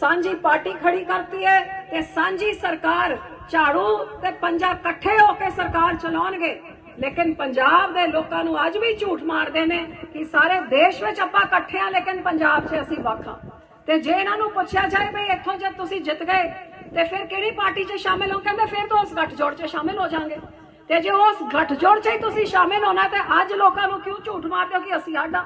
ਸਾਂਝੀ ਪਾਰਟੀ ਖੜੀ ਕਰਤੀ ਹੈ ਤੇ ਸਾਂਝੀ ਸਰਕਾਰ ਝਾੜੂ ਤੇ ਪੰਜਾ ਇਕੱਠੇ ਹੋ ਕੇ ਸਰਕਾਰ ਚਲਾਉਣਗੇ। ਲੇਕਿਨ ਪੰਜਾਬ ਦੇ ਲੋਕਾਂ ਨੂੰ ਅੱਜ ਵੀ ਝੂਠ ਮਾਰਦੇ ਨੇ ਕਿ ਸਾਰੇ ਦੇਸ਼ ਵਿੱਚ ਆਪਾਂ ਇਕੱਠੇ ਆ ਲੇਕਿਨ ਪੰਜਾਬ 'ਚ ਅਸੀਂ ਵੱਖ ਹਾਂ। ਤੇ ਜੇ ਇਹਨਾਂ ਨੂੰ ਪੁੱਛਿਆ ਜਾਏ ਵੀ ਇੱਥੋਂ ਜਦ ਤੁਸੀਂ ਜਿੱਤ ਗਏ, ਤੇ ਫਿਰ ਕਿਹੜੀ ਪਾਰਟੀ 'ਚ ਸ਼ਾਮਿਲ ਹੋ? ਕਹਿੰਦੇ ਫਿਰ ਤਾਂ ਉਸ ਗੱਠਜੋੜ 'ਚ ਸ਼ਾਮਿਲ ਹੋ ਜਾਾਂਗੇ। ਤੇ ਜੇ ਉਸ ਗੱਠਜੋੜ 'ਚ ਹੀ ਤੁਸੀਂ ਸ਼ਾਮਿਲ ਹੋਣਾ, ਤੇ ਅੱਜ ਲੋਕਾਂ ਨੂੰ ਕਿਉਂ ਝੂਠ ਮਾਰਦੇ ਹੋ ਕਿ ਅਸੀਂ ਆਡਾ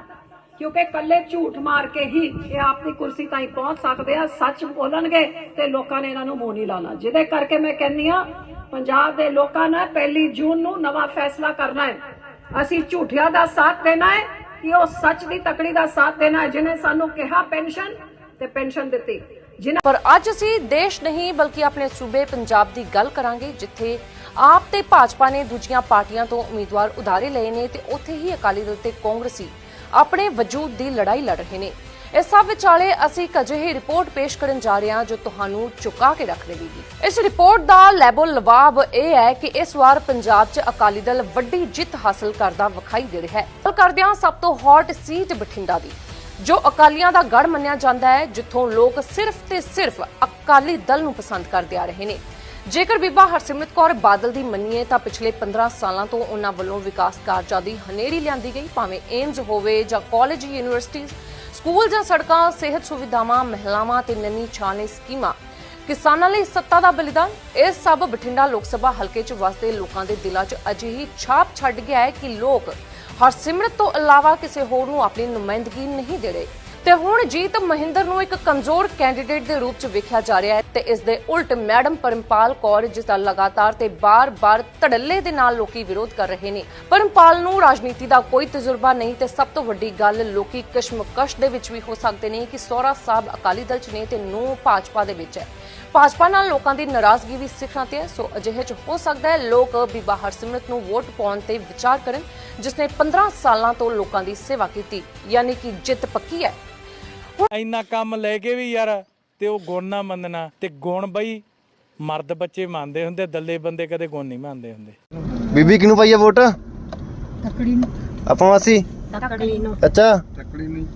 ਕਿਉਂਕਿ ਕੱਲੇ ਝੂਠ ਮਾਰ ਕੇ ਹੀ ਇਹ ਆਪਣੀ ਕੁਰਸੀ ਤਾਈਂ ਪਹੁੰਚ ਸਕਦੇ ਆ, ਸੱਚ ਬੋਲਣਗੇ ਤੇ ਲੋਕਾਂ ਨੇ ਇਹਨਾਂ ਨੂੰ ਮੂੰਹ ਨਹੀਂ ਲਾਣਾ। ਜਿਹਦੇ ਕਰਕੇ ਮੈਂ ਕਹਿੰਨੀ ਆ ਪੰਜਾਬ ਦੇ ਲੋਕਾਂ ਨੇ ਪਹਿਲੀ ਜੂਨ ਨੂੰ ਨਵਾਂ ਫੈਸਲਾ ਕਰਨਾ ਹੈ। ਅਸੀਂ ਝੂਠਿਆਂ ਦਾ ਸਾਥ ਦੇਣਾ ਹੈ ਕਿ ਉਹ ਸੱਚ ਦੀ ਤਕੜੀ ਦਾ ਸਾਥ ਦੇਣਾ ਹੈ ਜਿਨੇ ਸਾਨੂੰ ਕਿਹਾ ਪੈਨਸ਼ਨ ਤੇ ਪੈਨਸ਼ਨ ਦਿੱਤੀ। ਜਿਨ੍ਹਾਂ ਪਰ ਅੱਜ ਅਸੀਂ ਦੇਸ਼ ਨਹੀਂ, ਬਲਕਿ ਆਪਣੇ ਸੂਬੇ ਪੰਜਾਬ ਦੀ ਗੱਲ ਕਰਾਂਗੇ, ਜਿੱਥੇ ਆਪ ਤੇ ਭਾਜਪਾ ਨੇ ਦੂਜੀਆਂ ਪਾਰਟੀਆਂ ਤੋਂ ਉਮੀਦਵਾਰ ਉਧਾਰੇ ਲਏ ਨੇ ਤੇ ਉੱਥੇ ਹੀ ਅਕਾਲੀ ਦਲ ਤੇ ਕਾਂਗਰਸੀ ਆਪਣੇ ਵਜੂਦ ਦੀ ਲੜਾਈ ਲੜ ਰਹੇ ਨੇ। ਇਸ ਸਭ ਵਿਚਾਲੇ ਅਸੀਂ ਇੱਕ ਅਜਿਹੀ ਰਿਪੋਰਟ ਪੇਸ਼ ਕਰਨ ਜਾ ਰਹੇ ਹਾਂ ਜੋ ਤੁਹਾਨੂੰ ਚੁਕਾ ਕੇ ਰੱਖ ਦੇਵੇਗੀ। ਇਸ ਰਿਪੋਰਟ ਦਾ ਲੈਬੋ ਲਵਾਬ ਇਹ ਹੈ ਕਿ ਇਸ ਵਾਰ ਪੰਜਾਬ 'ਚ ਅਕਾਲੀ ਦਲ ਵੱਡੀ ਜਿੱਤ ਹਾਸਲ ਕਰਦਾ ਵਿਖਾਈ ਦੇ ਰਿਹਾ ਹੈ। ਗੱਲ ਕਰਦੇ ਹਾਂ ਸਭ ਤੋਂ ਹੌਟ ਸੀਟ ਬਠਿੰਡਾ ਦੀ, ਜੋ ਅਕਾਲੀਆਂ ਦਾ ਗੜ ਮੰਨਿਆ ਜਾਂਦਾ ਹੈ, ਜਿੱਥੋਂ ਲੋਕ ਸਿਰਫ ਤੇ ਸਿਰਫ ਅਕਾਲੀ ਦਲ ਨੂੰ ਪਸੰਦ ਕਰਦੇ ਆ ਰਹੇ ਨੇ। ਜੇਕਰ ਬੀਬਾ ਹਰਸਿਮਰਤ ਕੌਰ ਬਾਦਲ ਦੀ ਮੰਨੀਏ ਤਾਂ ਪਿਛਲੇ 15 ਸਾਲਾਂ ਤੋਂ ਉਹਨਾਂ ਵੱਲੋਂ ਵਿਕਾਸ ਕਾਰਜਾਂ ਦੀ ਹਨੇਰੀ ਲਿਆਂਦੀ ਗਈ, ਭਾਵੇਂ ਏਮਜ਼ ਹੋਵੇ ਜਾਂ ਕਾਲਜ ਯੂਨੀਵਰਸਿਟੀਆਂ ਸਕੂਲ ਜਾਂ ਸੜਕਾਂ, ਸਿਹਤ ਸੁਵਿਧਾਵਾਂ, ਮਹਿਲਾਵਾਂ ਤੇ ਨਵੀਂ ਛਾਣੇ ਸਕੀਮਾਂ। ਕਿਸਾਨਾਂ ਲਈ ਸੱਤਾ ਦਾ ਬਲੀਦਾਨ। ਇਹ ਸਭ ਬਠਿੰਡਾ ਲੋਕ ਸਭਾ ਹਲਕੇ 'ਚ ਵਸਦੇ ਲੋਕਾਂ ਦੇ ਦਿਲਾਂ 'ਚ ਅਜਿਹੀ ਛਾਪ ਛੱਡ ਗਿਆ ਹੈ ਕਿ ਲੋਕ ਹਰਸਿਮਰਤ ਤੋਂ ਇਲਾਵਾ ਕਿਸੇ ਹੋਰ ਨੂੰ ਆਪਣੀ ਨੁਮਾਇੰਦਗੀ ਨਹੀਂ ਦੇ ਰਹੇ। ਤੇ ਹੁਣ ਜੀਤ ਮਹਿੰਦਰ ਨੂੰ ਇੱਕ ਕਮਜ਼ੋਰ ਕੈਂਡੀਡੇਟ ਦੇ ਰੂਪ 'ਚ ਵੇਖਿਆ ਜਾ ਰਿਹਾ ਹੈ ਤੇ ਇਸ ਦੇ ਉਲਟ ਮੈਡਮ ਪਰਮਪਾਲ ਕੌਰ, ਜਿਸ ਦਾ ਲਗਾਤਾਰ ਤੇ ਬਾਰ-ਬਾਰ ਧੜੱਲੇ ਦੇ ਨਾਲ ਲੋਕੀ ਵਿਰੋਧ ਕਰ ਰਹੇ ਨੇ। ਪਰਮਪਾਲ ਨੂੰ ਰਾਜਨੀਤੀ ਦਾ ਕੋਈ ਤਜਰਬਾ ਨਹੀਂ ਤੇ ਸਭ ਤੋਂ ਵੱਡੀ ਗੱਲ ਲੋਕੀ ਕਸ਼ਮਕਸ਼ ਦੇ ਵਿੱਚ ਵੀ ਹੋ ਸਕਦੇ ਨੇ ਕਿ ਸੋਹਰਾ ਸਾਹਿਬ ਅਕਾਲੀ ਦਲ 'ਚ ਨੇ ਤੇ ਨੂੰ ਭਾਜਪਾ ਦੇ ਵਿੱਚ ਹੈ। ਭਾਜਪਾ ਨਾਲ ਲੋਕਾਂ ਦੀ ਨਾਰਾਜ਼ਗੀ ਵੀ ਸਿਖਰਾਂ ਤੇ ਹੈ, ਸੋ ਅਜਿਹੇ 'ਚ ਹੋ ਸਕਦਾ ਹੈ ਲੋਕ ਬੀਬਾ ਹਰਸਿਮਰਤ ਨੂੰ ਵੋਟ ਪਾਉਣ ਤੇ ਵਿਚਾਰ ਕਰਨ, ਜਿਸ ਨੇ 15 ਸਾਲਾਂ ਤੋਂ ਲੋਕਾਂ ਦੀ ਸੇਵਾ ਕੀਤੀ, ਯਾਨੀ ਕਿ ਜਿੱਤ ਪੱਕੀ ਹੈ। ਇੰਨਾ ਕੰਮ ਲੈ ਕੇ ਵੀ ਯਾਰ ਤੇ ਉਹ ਗੁਣ ਨਾ ਮੰਨਣਾ। ਤੇ ਗੁਣ ਬਈ ਮਰਦ ਬੱਚੇ ਮੰਨਦੇ ਹੁੰਦੇ ਦੱਲੇ ਬੰਦੇ ਕਦੇ ਗੁਣ ਨਹੀਂ ਮੰਨਦੇ ਹੁੰਦੇ। ਬੀਬੀ ਕਿਨੂੰ ਪਾਈਏ ਵੋਟ? ਤਕੜੀ ਨੂੰ। ਆਪਾਂ ਵਾਸੀ? ਤਕੜੀ ਨੂੰ। ਅੱਛਾ। ਤੱਕੜੀ ਨਹੀਂ